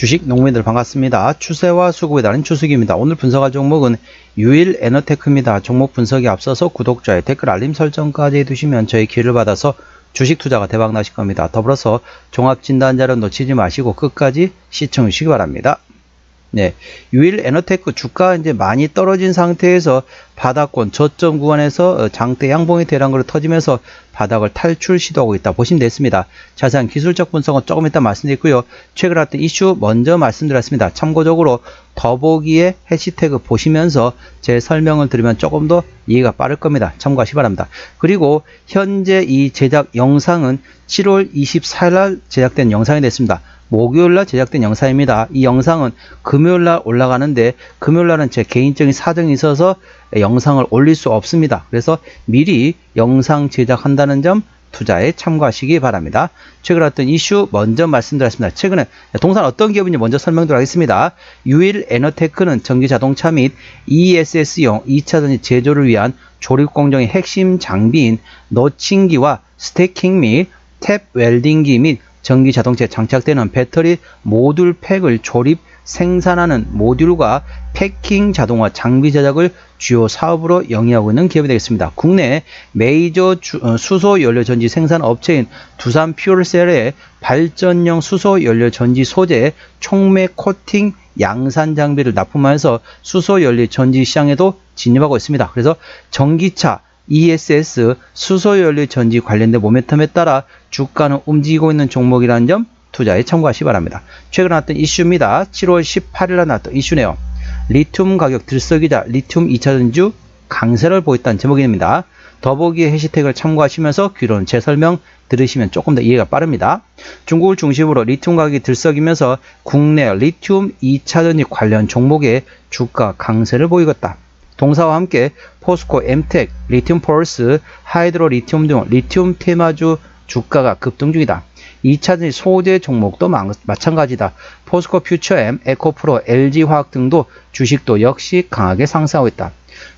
주식 농민들 반갑습니다. 추세와 수급에 따른 추수기입니다. 오늘 분석할 종목은 유일 에너테크입니다. 종목 분석에 앞서서 구독자의 댓글 알림 설정까지 해두시면 저희 기회를 받아서 주식 투자가 대박 나실 겁니다. 더불어서 종합 진단자료 놓치지 마시고 끝까지 시청해 주시기 바랍니다. 네, 유일 에너테크 주가 이제 많이 떨어진 상태에서 바닥권 저점 구간에서 어, 장대 양봉이 걸 터지면서 바닥을 탈출 시도하고 있다 보시면 됐습니다. 자세한 기술적 분석은 조금 이따 말씀드리고요. 최근 왔던 이슈 먼저 말씀드렸습니다. 참고적으로 더보기에 해시태그 보시면서 제 설명을 들으면 조금 더 이해가 빠를 겁니다. 참고하시 기 바랍니다. 그리고 현재 이 제작 영상은 7월 24일 날 제작된 영상이 됐습니다. 목요일날 제작된 영상입니다. 이 영상은 금요일날 올라가는데 금요일날은 제 개인적인 사정이 있어서 영상을 올릴 수 없습니다. 그래서 미리 영상 제작한다는 점 투자에 참고하시기 바랍니다. 최근 어떤 이슈 먼저 말씀드렸습니다. 최근에 동산 어떤 기업인지 먼저 설명드리도록 하겠습니다. 유일 에너테크는 전기 자동차 및 ESS용 2차전지 제조를 위한 조립 공정의 핵심 장비인 너칭기와 스테킹 및 탭 웰딩기 및 전기 자동차에 장착되는 배터리 모듈 팩을 조립 생산하는 모듈과 패킹 자동화 장비 제작을 주요 사업으로 영위하고 있는 기업이 되겠습니다. 국내 메이저 주, 어, 수소 연료 전지 생산 업체인 두산 퓨얼셀의 발전용 수소 연료 전지 소재 촉매 코팅 양산 장비를 납품하면서 수소 연료 전지 시장에도 진입하고 있습니다. 그래서 전기차 ESS 수소연료 전지 관련된 모멘텀에 따라 주가는 움직이고 있는 종목이라는 점 투자에 참고하시 기 바랍니다. 최근 나왔던 이슈입니다. 7월 18일에 나왔던 이슈네요. 리튬 가격 들썩이자 리튬 2차전주 강세를 보였다는 제목입니다. 더보기의 해시태그를 참고하시면서 귀로는 제 설명 들으시면 조금 더 이해가 빠릅니다. 중국을 중심으로 리튬 가격이 들썩이면서 국내 리튬 2차전지 관련 종목의 주가 강세를 보이고 있다. 동사와 함께 포스코, 엠텍, 리튬 폴스, 하이드로 리튬 등 리튬 테마주 주가가 급등 중이다. 2차전지 소재 종목도 마찬가지다. 포스코 퓨처엠, 에코프로, LG화학 등도 주식도 역시 강하게 상승하고 있다.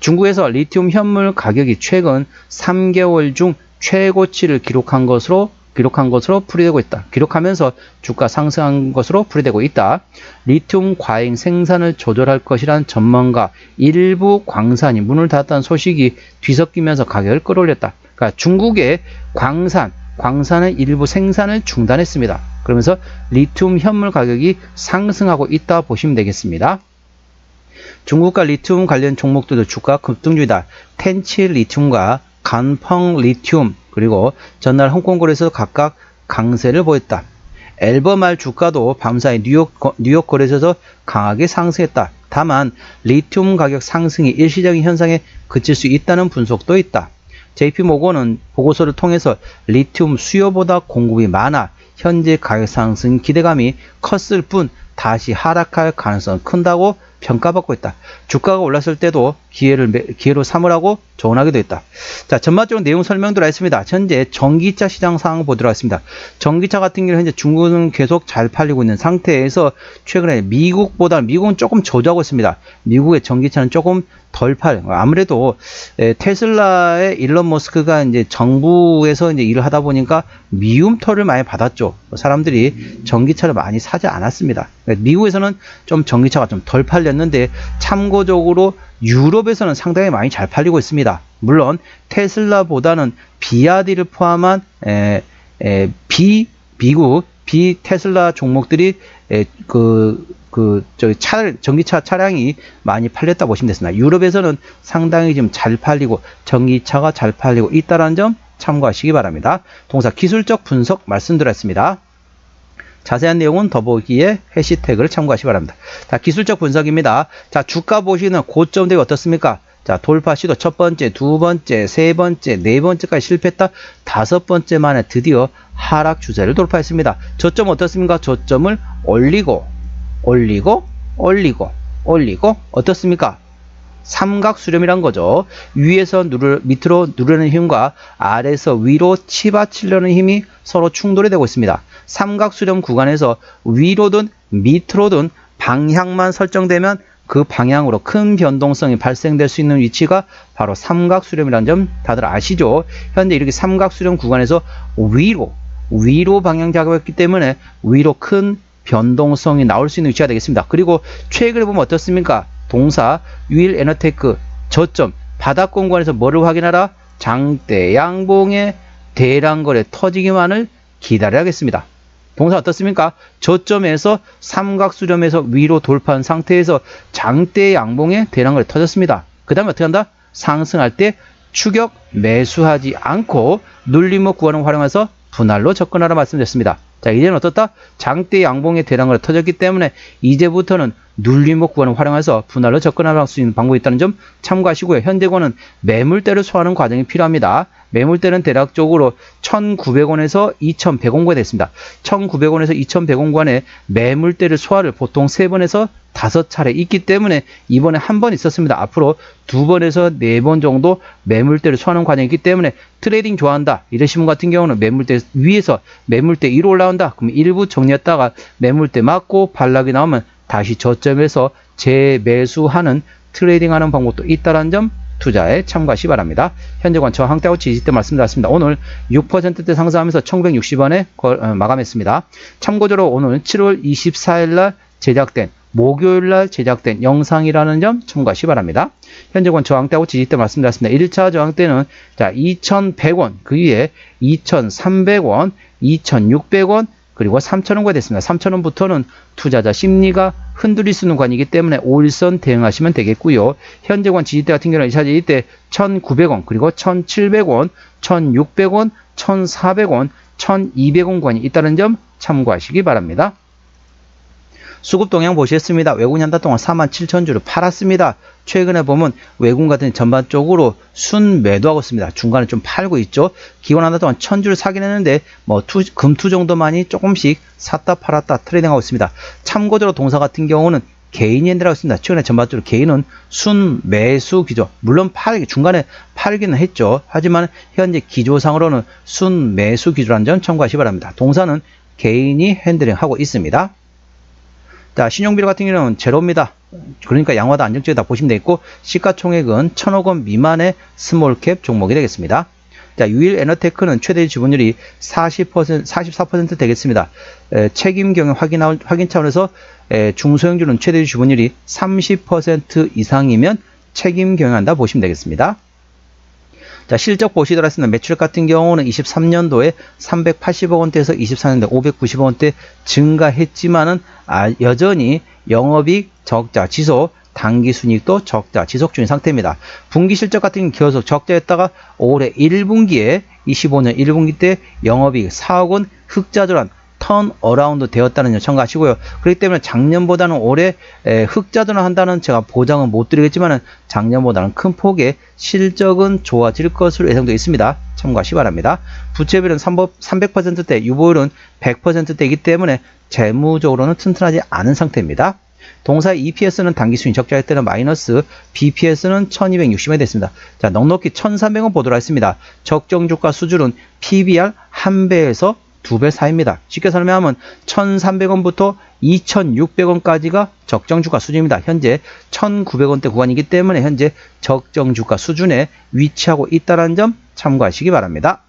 중국에서 리튬 현물 가격이 최근 3개월 중 최고치를 기록한 것으로 기록한 것으로 풀이되고 있다. 기록하면서 주가 상승한 것으로 풀이되고 있다. 리튬 과잉 생산을 조절할 것이란 전망과 일부 광산이 문을 닫았다는 소식이 뒤섞이면서 가격을 끌어올렸다. 그러니까 중국의 광산, 광산의 일부 생산을 중단했습니다. 그러면서 리튬 현물 가격이 상승하고 있다 보시면 되겠습니다. 중국과 리튬 관련 종목들도 주가 급등 중이다. 텐칠 리튬과 간펑 리튬 그리고 전날 홍콩 거래에서 각각 강세를 보였다. 앨범알 주가도 밤사이 뉴욕, 뉴욕 거래소에서 강하게 상승했다. 다만 리튬 가격 상승이 일시적인 현상에 그칠 수 있다는 분석도 있다. JP모건은 보고서를 통해서 리튬 수요보다 공급이 많아 현재 가격 상승 기대감이 컸을 뿐 다시 하락할 가능성은 큰다고 평가받고 있다. 주가가 올랐을 때도 기회를 기회로 삼으라고 조언하기도 했다. 자, 전반적으로 내용 설명 들어있습니다. 현재 전기차 시장 상황 보도록 하겠습니다. 전기차 같은 경우는 현재 중국은 계속 잘 팔리고 있는 상태에서 최근에 미국보다 미국은 조금 저조하고 있습니다. 미국의 전기차는 조금 덜 팔. 아무래도 테슬라의 일론 머스크가 이제 정부에서 이제 일을 하다 보니까 미움털을 많이 받았죠. 사람들이 전기차를 많이 사지 않았습니다. 미국에서는 좀 전기차가 좀 덜 팔렸는데 참고적으로 유럽에서는 상당히 많이 잘 팔리고 있습니다. 물론 테슬라보다는 비아디를 포함한 에, 에, 비 미국 비 테슬라 종목들이 에, 그, 그, 저기 차, 전기차 차량이 많이 팔렸다 보시면 됐습니다. 유럽에서는 상당히 지금 잘 팔리고, 전기차가 잘 팔리고 있다는 점 참고하시기 바랍니다. 동사 기술적 분석 말씀드렸습니다. 자세한 내용은 더보기에 해시태그를 참고하시기 바랍니다. 자, 기술적 분석입니다. 자, 주가 보시는 고점 대비 어떻습니까? 자, 돌파 시도 첫 번째, 두 번째, 세 번째, 네 번째까지 실패했다. 다섯 번째 만에 드디어 하락 주세를 돌파했습니다. 저점 어떻습니까? 저점을 올리고, 올리고, 올리고, 올리고, 어떻습니까? 삼각 수렴이란 거죠. 위에서 누르, 밑으로 누르는 힘과 아래에서 위로 치받치려는 힘이 서로 충돌이 되고 있습니다. 삼각 수렴 구간에서 위로든 밑으로든 방향만 설정되면 그 방향으로 큰 변동성이 발생될 수 있는 위치가 바로 삼각 수렴이라는 점 다들 아시죠? 현재 이렇게 삼각 수렴 구간에서 위로 위로 방향 작업했기 때문에 위로 큰 변동성이 나올 수 있는 위치가 되겠습니다. 그리고 최근에 보면 어떻습니까? 동사 유일 에너테크 저점 바닥 공간에서 뭐를 확인하라? 장대 양봉의 대량 거래 터지기만을 기다려야겠습니다. 동사 어떻습니까? 저점에서 삼각수렴에서 위로 돌파한 상태에서 장대 양봉의 대량 거래 터졌습니다. 그 다음에 어떻게 한다? 상승할 때 추격 매수하지 않고 눌림목 구간을 활용해서 분할로 접근하라 말씀드렸습니다. 자, 이제는 어떻다? 장대 양봉의 대량으로 터졌기 때문에 이제부터는 눌림목 구간을 활용해서 분할로 접근할 수 있는 방법이 있다는 점 참고하시고요. 현대권은 매물대를 소화하는 과정이 필요합니다. 매물대는 대략적으로 1,900원에서 2,100원까지 됐습니다. 1,900원에서 2,100원간의 매물대를 소화를 보통 3번에서 5차례 있기 때문에 이번에 한 번 있었습니다. 앞으로 두 번에서 네 번 정도 매물대를 소화하는 과정이 있기 때문에 트레이딩 좋아한다. 이러신 분 같은 경우는 매물대 위에서 매물대 위로 올라온다. 그럼 일부 정리했다가 매물대 맞고 반락이 나오면 다시 저점에서 재매수하는 트레이딩하는 방법도 있다는 점 투자에 참고하시 기 바랍니다. 현재 관 저 항대하고 지지대 말씀드렸습니다. 오늘 6%대 상승하면서 1160원에 마감했습니다. 참고적으로 오늘 7월 24일 날 제작된 목요일 날 제작된 영상이라는 점 참고하시 기 바랍니다. 현재 권 저항대하고 지지대 말씀드렸습니다. 1차 저항대는 자 2,100원, 그 위에 2,300원, 2,600원, 그리고 3,000원가 됐습니다. 3,000원부터는 투자자 심리가 흔들릴 수 있는 관이기 때문에 5일선 대응하시면 되겠고요. 현재권 지지대 같은 경우는 2차 지지대 1,900원, 그리고 1,700원, 1,600원, 1,400원, 1,200원 관이 있다는 점 참고하시기 바랍니다. 수급 동향 보시겠습니다. 외국인 한 달 동안 47,000주를 팔았습니다. 최근에 보면 외국인 같은 전반적으로 순 매도하고 있습니다. 중간에 좀 팔고 있죠. 기관 한 달 동안 1,000주를 사긴 했는데 뭐 투, 금투 정도만이 조금씩 샀다 팔았다 트레이딩하고 있습니다. 참고적으로 동사 같은 경우는 개인이 핸들하고 있습니다. 최근에 전반적으로 개인은 순 매수 기조 물론 팔 중간에 팔기는 했죠. 하지만 현재 기조상으로는 순 매수 기조라는 점 참고하시 기 바랍니다. 동사는 개인이 핸들링하고 있습니다. 자, 신용비율 같은 경우는 제로입니다. 그러니까 양화도 안정적이다 보시면 되겠고 시가총액은 1000억 원 미만의 스몰캡 종목이 되겠습니다. 자, 유일 에너테크는 최대 지분율이 40%, 44% 되겠습니다. 에, 책임 경영 확인, 확인 차원에서 에, 중소형주는 최대 지분율이 30% 이상이면 책임 경영한다 보시면 되겠습니다. 자, 실적 보시더라 했습니다. 매출 같은 경우는 23년도에 380억 원대에서 24년도에 590억 원대 증가했지만은 아, 여전히 영업이익 적자 지속 단기 순이익도 적자 지속 중인 상태입니다. 분기 실적 같은 경우는 계속 적자였다가 올해 1분기에 25년 1분기 때 영업이익 4억 원 흑자 전환 턴 어라운드 되었다는 점 참고하시고요. 그렇기 때문에 작년보다는 올해 흑자전을 한다는 제가 보장은 못 드리겠지만 작년보다는 큰 폭의 실적은 좋아질 것으로 예상되어 있습니다. 참고하시 기 바랍니다. 부채비율은 300%대, 유보율은 100%대이기 때문에 재무적으로는 튼튼하지 않은 상태입니다. 동사 EPS는 단기 수익 적자일 때는 마이너스, BPS는 1260원이 됐습니다. 자, 넉넉히 1300원 보도록 하겠습니다. 적정 주가 수준은 PBR 1배에서 2배 사이입니다. 쉽게 설명하면 1,300원부터 2,600원까지가 적정 주가 수준입니다. 현재 1,900원대 구간이기 때문에 현재 적정 주가 수준에 위치하고 있다는 점 참고하시기 바랍니다.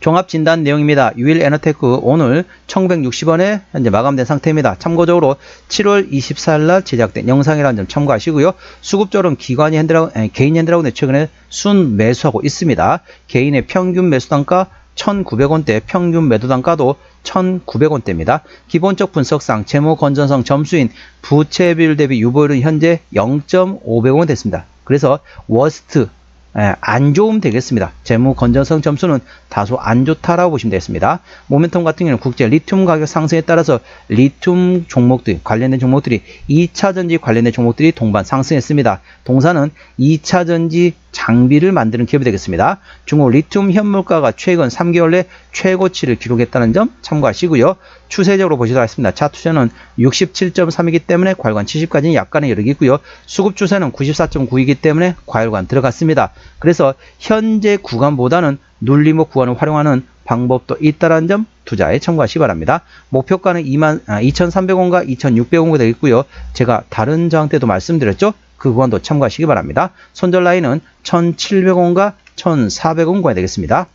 종합진단 내용입니다. 유일 에너테크 오늘 1160원에 현재 마감된 상태입니다. 참고적으로 7월 24일 날 제작된 영상이라는 점 참고하시고요. 수급적으로는 기관이 핸들하고, 개인 핸들하고 최근에 순 매수하고 있습니다. 개인의 평균 매수 단가 1,900원대 평균 매도 단가도 1,900원대입니다. 기본적 분석상 재무 건전성 점수인 부채 비율 대비 유보율은 현재 0.500원 됐습니다. 그래서 워스트 예, 안 좋으면 되겠습니다. 재무 건전성 점수는 다소 안 좋다라고 보시면 되겠습니다. 모멘텀 같은 경우는 국제 리튬 가격 상승에 따라서 리튬 종목들 관련된 종목들이 2차 전지 관련된 종목들이 동반 상승했습니다. 동사는 2차 전지 장비를 만드는 기업이 되겠습니다. 중국 리튬 현물가가 최근 3개월 내 최고치를 기록했다는 점 참고하시고요. 추세적으로 보시도록 하겠습니다. 차투자는 67.3이기 때문에 과열관 70까지는 약간의 여력이 있고요. 수급 추세는 94.9이기 때문에 과열관 들어갔습니다. 그래서 현재 구간보다는 눌림목 구간을 활용하는 방법도 있다는 점 투자에 참고하시기 바랍니다. 목표가는 2만, 아, 2,300원과 2,600원가 되겠고요. 제가 다른 저항 때도 말씀드렸죠. 그 구간도 참고하시기 바랍니다. 손절 라인은 1,700원과 1,400원가 되겠습니다.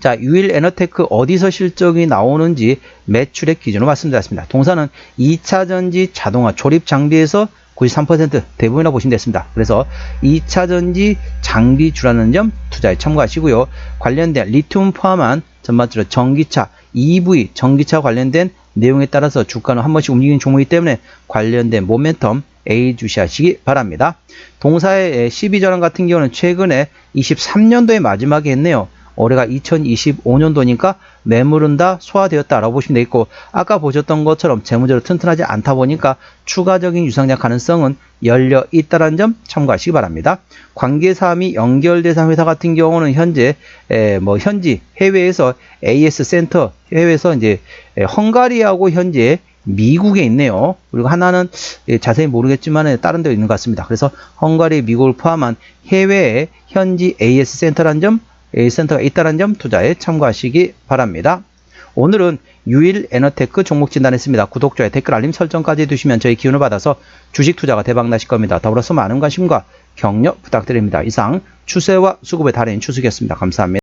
자, 유일 에너테크 어디서 실적이 나오는지 매출액 기준으로 말씀드렸습니다. 동사는 2차 전지 자동화 조립 장비에서 93% 대부분이라고 보시면 됐습니다. 그래서 2차 전지 장비 주라는 점 투자에 참고하시고요. 관련된 리튬 포함한 전반적으로 전기차, EV, 전기차 관련된 내용에 따라서 주가는 한 번씩 움직이는 종목이기 때문에 관련된 모멘텀 A 주시하시기 바랍니다. 동사의 12전환 같은 경우는 최근에 23년도에 마지막에 했네요. 올해가 2025년도니까 매물은 다 소화되었다라고 보시면 되겠고 아까 보셨던 것처럼 재무적으로 튼튼하지 않다 보니까 추가적인 유상작 가능성은 열려 있다는 점 참고하시기 바랍니다. 관계사함이 연결 대상 회사 같은 경우는 현재 에, 뭐 현지 해외에서 AS 센터 해외에서 이제 에, 헝가리하고 현재 미국에 있네요. 그리고 하나는 예, 자세히 모르겠지만 다른 데 있는 것 같습니다. 그래서 헝가리, 미국을 포함한 해외에 현지 AS 센터라는 점 센터가 있다는 점 투자에 참고하시기 바랍니다. 오늘은 유일 에너테크 종목 진단했습니다. 구독, 좋아요, 댓글, 알림 설정까지 해두시면 저희 기운을 받아서 주식 투자가 대박 나실 겁니다. 더불어서 많은 관심과 격려 부탁드립니다. 이상 추세와 수급의 달인 추석이었습니다. 감사합니다.